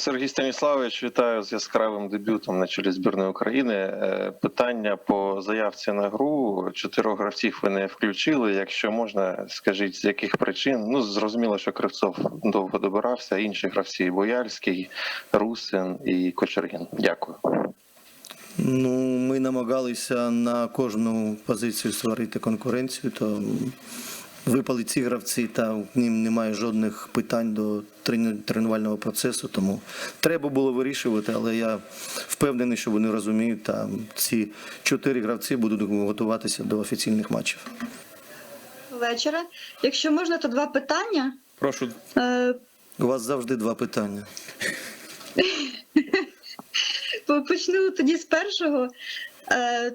Сергій Станіславович, вітаю з яскравим дебютом на чолі збірної України. Е, Питання по заявці на гру. Чотирьох гравців ви не включили. Якщо можна, скажіть з яких причин? Ну зрозуміло, що Кривцов довго добирався. Інші гравці Бояльський, Русин і Кочергін. Дякую. Ну, ми намагалися на кожну позицію створити конкуренцію, то випали ці гравці, та в ним немає жодних питань до тренувального процесу, тому треба було вирішувати, але я впевнений, що вони розуміють, та ці чотири гравці будуть готуватися до офіційних матчів. вечора. Якщо можна, то два питання. Прошу. Е, У вас завжди два питання. Почну тоді з першого. Е,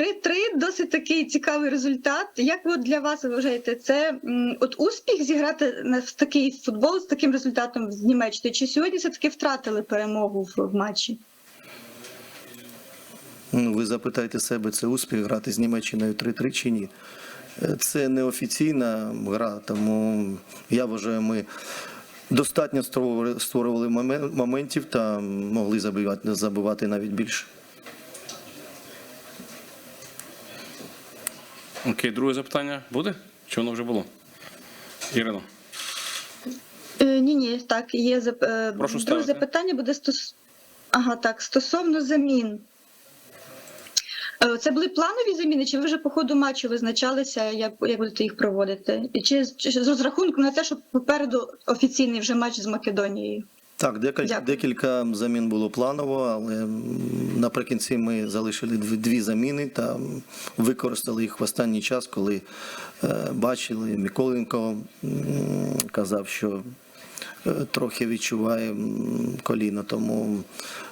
3-3 досить такий цікавий результат. Як от для вас вважаєте, це от успіх зіграти в такий футбол з таким результатом з Німеччини? Чи сьогодні все таки втратили перемогу в, матчі? Ну, Ви запитаєте себе, це успіх грати з Німеччиною 3-3 чи ні? Е, Це неофіційна гра, тому я вважаю, ми достатньо створювали моментів та могли забивати, забивати навіть більше. Окей, друге запитання буде? Чи воно вже було? Ірино. Е, ні, ні, так, є зап... е, Прошу друге ставити. запитання буде стос... Ага, так, стосовно замін. Е, Це були планові заміни, чи ви вже по ходу матчу визначалися, як, як будете їх проводити? І Чи, чи з розрахунку на те, що попереду офіційний вже матч з Македонією? Так, декілька, декілька замін було планово, але наприкінці ми залишили дві, заміни та використали їх в останній час, коли е, бачили, Миколенко казав, що е, трохи відчуває коліно. Тому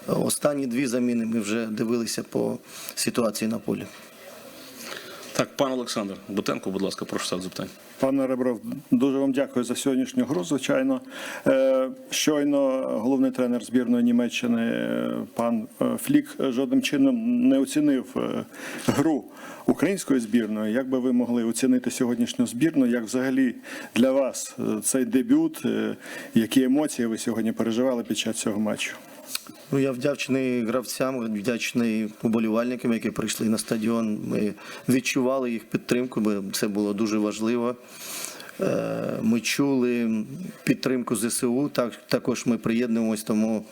останні дві заміни ми вже дивилися по ситуації на полі. Так, пан Олександр Бутенко, будь ласка, прошу ставити запитання. Пане Ребров, дуже вам дякую за сьогоднішню гру. Звичайно, Е, щойно головний тренер збірної Німеччини е, пан е, Флік жодним чином не оцінив гру української збірної. Як би ви могли оцінити сьогоднішню збірну? Як взагалі для вас цей дебют? Які емоції ви сьогодні переживали під час цього матчу? Ну, я вдячний гравцям, вдячний уболівальникам, які прийшли на стадіон. Ми відчували їх підтримку, бо це було дуже важливо. Е, Ми чули підтримку ЗСУ, так, також ми приєднуємось, тому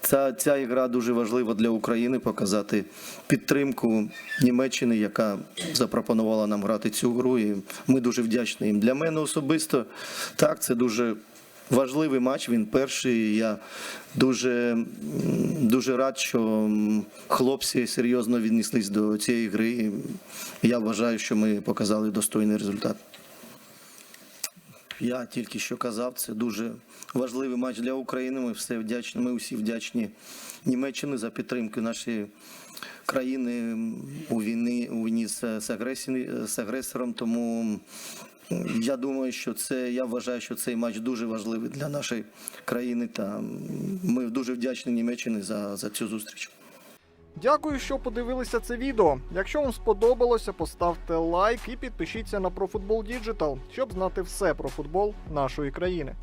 ця, ця ігра дуже важлива для України показати підтримку Німеччини, яка запропонувала нам грати цю гру. І ми дуже вдячні їм. Для мене особисто так, це дуже важливий матч. Він перший. Я дуже, дуже рад, що хлопці серйозно віднеслись до цієї гри. Я вважаю, що ми показали достойний результат. Я тільки що казав, це дуже важливий матч для України. Ми все вдячні. Ми усі вдячні Німеччині за підтримку нашої країни у війні у війні з, з агресором. Тому я думаю, що це я вважаю, що цей матч дуже важливий для нашої країни. Та ми дуже вдячні Німеччині за, за цю зустріч. Дякую, що подивилися це відео. Якщо вам сподобалося, поставте лайк і підпишіться на ProFootball Digital, щоб знати все про футбол нашої країни.